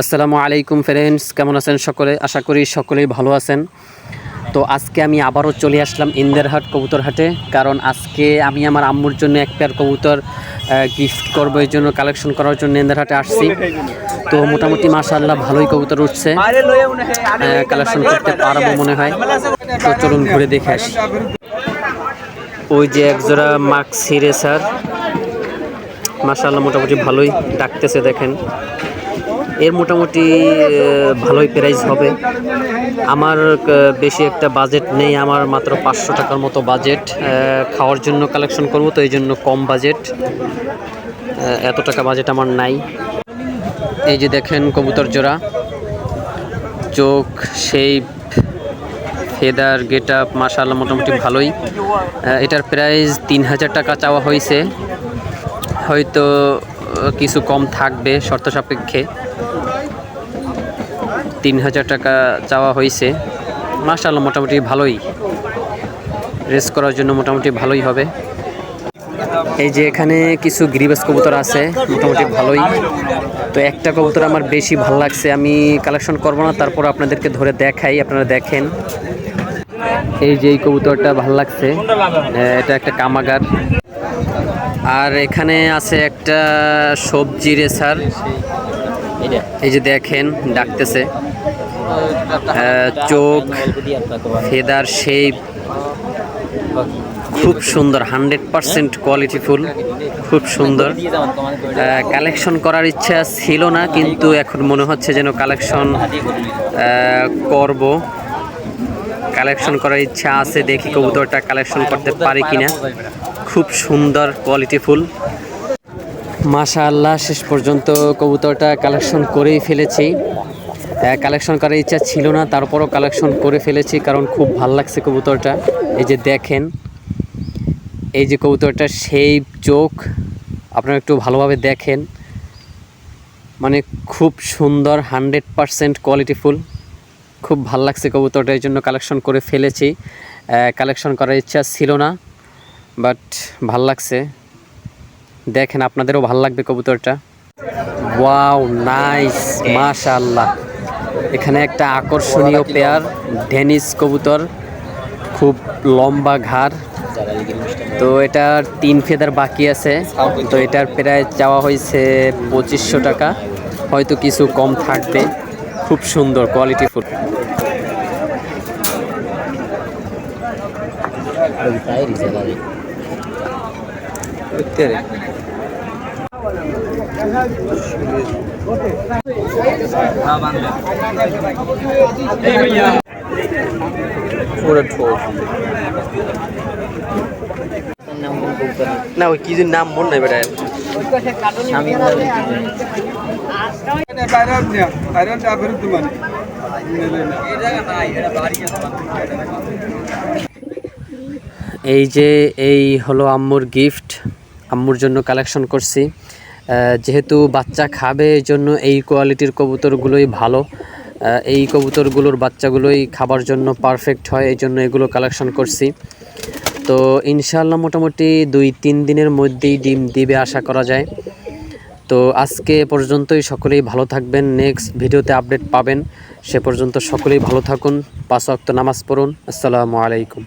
আসসালামু আলাইকুম ফ্রেন্ডস, কেমন আছেন সকলে? আশা করি সকলেই ভালো আছেন। তো আজকে আমি আবারও চলে আসলাম ইন্দেরহাট কবুতর হাটে কারণ আজকে আমি আমার আম্মুর জন্য এক পেয়ার কবুতর গিফট করব, এই জন্য কালেকশন করার জন্য ইন্দেরহাটে আসছি। তো মোটামুটি মাশাআল্লাহ ভালোই কবুতর উঠছে কালেকশন করতে পারব মনে হয়। তো চলুন ঘুরে দেখে আসি। ওই যে একজোড়া মাক্সি রেসার মাশাআল্লাহ মোটামুটি ভালোই ডাকতেছে, দেখেন। এর মোটামুটি ভালোই প্রাইস হবে। আমার বেশি একটা বাজেট নেই, আমার মাত্র পাঁচশো টাকার মতো বাজেট খাওয়ার জন্য কালেকশন করব, তো এই জন্য কম বাজেট এত টাকা বাজেট আমার নাই। এই যে দেখেন কবুতর জোড়া, চোখ সেই ফেদার গেট আপ মাসাল্লাহ মোটামুটি ভালোই। এটার প্রাইস তিন হাজার টাকা চাওয়া হয়েছে হয়তো কিছু কম থাকবে শর্ত সাপেক্ষে। তিন হাজার টাকা চাওয়া হয়েছে। মাসাল্লাহ মোটামুটি ভালোই। রেস করার জন্য মোটামুটি ভালোই হবে। এই যে এখানে কিছু গিরিবাস কবুতর আছে, মোটামুটি ভালোই। তো একটা কবুতর আমার বেশি ভালো লাগছে, আমি কালেকশন করব না, তারপর আপনাদেরকে ধরে দেখাই, আপনারা দেখেন। এই যে এই কবুতরটা ভালো লাগছে এটা একটা কামাগার। আর এখানে আছে একটা সবজি রেসার এই যে দেখেন, ডাকতেছে। চোখ, ফেদার শেপ খুব সুন্দর হান্ড্রেড পারসেন্ট কোয়ালিটিফুল খুব সুন্দর। কালেকশন করার ইচ্ছা ছিল না, কিন্তু এখন মনে হচ্ছে যেন কালেকশন করব। কালেকশন করার ইচ্ছা আছে, দেখি কবুতরটা কালেকশন করতে পারি কিনা। খুব সুন্দর কোয়ালিটিফুল মাশা আল্লাহ শেষ পর্যন্ত কবুতরটা কালেকশন করেই ফেলেছি। কালেকশন করার ইচ্ছা ছিল না, তারপরও কালেকশন করে ফেলেছি, কারণ খুব ভালো লাগছে কবুতরটা। এই যে দেখেন, এই যে কবুতরটা সেই চোখ, আপনারা একটু ভালোভাবে দেখেন। মানে খুব সুন্দর হান্ড্রেড পারসেন্ট কোয়ালিটিফুল খুব ভালো লাগছে কবুতরটা, এই জন্য কালেকশন করে ফেলেছি। কালেকশন করার ইচ্ছা ছিল না। বাট ভালো লাগছে। দেখেন আপনাদেরও ভালো লাগবে কবুতরটা। ওয়াও, নাইস, মাশাআল্লাহ। এখানে একটা আকর্ষণীয় পেয়ার, ডেনিস কবুতর। খুব লম্বা ঘাড়। তো এটার তিন ফেদার বাকি আছে। তো এটার প্রায় চাওয়া হয়েছে পঁচিশশো টাকা। হয়তো কিছু কম থাকবে। খুব সুন্দর কোয়ালিটি ফুড না ওই কি নাম মন নাই বেটা এই যে এই হলো আম্মুর গিফট আম্মুর জন্য কালেকশন করছি। যেহেতু বাচ্চা খাবে এই জন্য এই কোয়ালিটির কবুতরগুলোই ভালো। এই কবুতরগুলোর বাচ্চাগুলোই খাবার জন্য পারফেক্ট হয়, এই জন্য এগুলো কালেকশন করছি। তো ইনশাল্লাহ মোটামুটি দুই, তিন দিনের মধ্যেই ডিম দিবে আশা করা যায়। তো আজকে পর্যন্তই, সকলেই ভালো থাকবেন। নেক্সট ভিডিওতে আপডেট পাবেন। সে পর্যন্ত সকলেই ভালো থাকুন। পাঁচ ওয়াক্ত নামাজ পড়ুন। আসসালামু আলাইকুম।